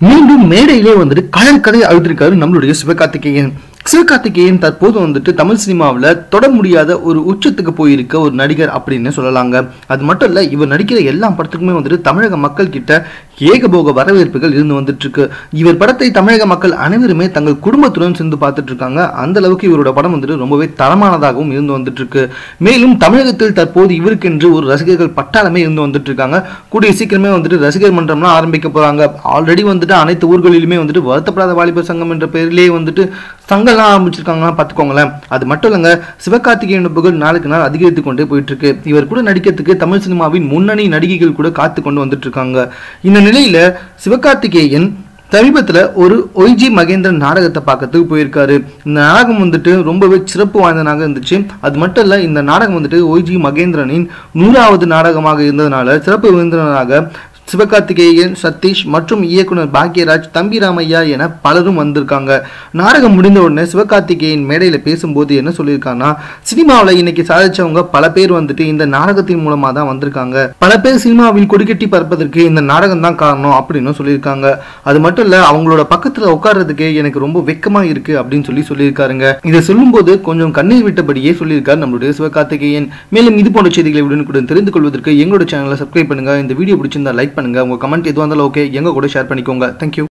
மீண்டும் மேடையிலே வந்துட்டு கலர் கதை அழுத்திருக்காரு நம்மளுடைய சிவகார்த்திகேயன். சிவகார்த்திகேயன் தற்போது வந்துட்டு தமிழ் சினிமாவில் தொட முடியாத ஒரு உச்சத்துக்கு போயிருக்க ஒரு நடிகர் அப்படின்னு சொல்லலாங்க. அது மட்டும் இல்லை இவர் நடிக்கிற எல்லா படத்துக்குமே வந்துட்டு தமிழக மக்கள் கிட்ட ஏகபோக வரவேற்புகள் இருந்து வந்துட்டு இருக்கு இவர் படத்தை தமிழக மக்கள் அனைவருமே தங்கள் குடும்பத்துடன் சேர்ந்து பார்த்துட்டு இருக்காங்க அந்த அளவுக்கு இவரோட படம் வந்துட்டு ரொம்பவே தரமானதாகவும் இருந்து வந்துட்டு இருக்கு மேலும் தமிழகத்தில் தற்போது இவருக்கென்று ஒரு ரசிகர்கள் பட்டாளமே இருந்து வந்துட்டு இருக்காங்க கூடிய சீக்கிரமே வந்துட்டு ரசிகர் மன்றம்லாம் ஆரம்பிக்க போறாங்க. ஆல்ரெடி வந்துட்டு அனைத்து ஊர்களிலுமே வந்துட்டு வருத்தப்படாத வாலிபர் சங்கம் என்ற பெயரிலேயே வந்துட்டு சங்கம்லாம் ஆரம்பிச்சிருக்காங்களாம் பார்த்துக்கோங்களேன். அது மட்டும் இல்லைங்க சிவகார்த்திகேயன் புகழ் நாளுக்கு நாள் அதிகரித்து கொண்டே போயிட்டு இருக்கு இவர் கூட நடிக்கிறதுக்கு தமிழ் சினிமாவின் முன்னணி நடிகைகள் கூட காத்து கொண்டு வந்துட்டு இருக்காங்க இந்த நிலையில சிவகார்த்திகேயன் சமீபத்தில் ஒரு ஒய்ஜி மகேந்திரன் நாடகத்தை பார்க்கறதுக்கு போயிருக்காரு. இந்த நாடகம் வந்துட்டு ரொம்பவே சிறப்பு வாய்ந்ததாக இருந்துச்சு. அது மட்டும் இல்லை இந்த நாடகம் வந்துட்டு ஒய்ஜி மகேந்திரனின் நூறாவது நாடகமாக இருந்ததுனால சிறப்பு விருந்தினராக சிவகார்த்திகேயன் சதீஷ் மற்றும் இயக்குனர் பாக்யராஜ் தம்பி ராமையா என பலரும் வந்திருக்காங்க. நாடகம் முடிந்த உடனே சிவகார்த்திகேயன் மேடையில் பேசும்போது என்ன சொல்லியிருக்காங்கன்னா சினிமாவில் இன்னைக்கு சாதிச்சவங்க பல பேர் வந்துட்டு இந்த நாடகத்தின் மூலமாக தான் வந்திருக்காங்க. பல பேர் சினிமாவில் கொடிக்கட்டி பறப்பதற்கு இந்த நாடகம் தான் காரணம் அப்படின்னு சொல்லியிருக்காங்க. அது மட்டும் இல்லை அவங்களோட பக்கத்தில் உட்கார்றதுக்கு எனக்கு ரொம்ப வெக்கமாக இருக்கு அப்படின்னு சொல்லி சொல்லியிருக்காருங்க. இதை சொல்லும்போது கொஞ்சம் கண்ணீர் விட்டபடியே சொல்லியிருக்காரு நம்மளுடைய சிவகார்த்திகேயன். மேலும் இது போன்ற செய்திகளை உடனுக்குடன் தெரிந்து கொள்வதற்கு எங்களோட சேனலை சப்ஸ்கிரைப் பண்ணுங்க. இந்த வீடியோ பிடிச்சிருந்தா லைக் பண்ணுங்கள் உங்க கமெண்ட் எதுவாக இருந்தாலும் ஓகே எங்க கூட ஷேர் பண்ணிக்கோங்க. தேங்க்யூ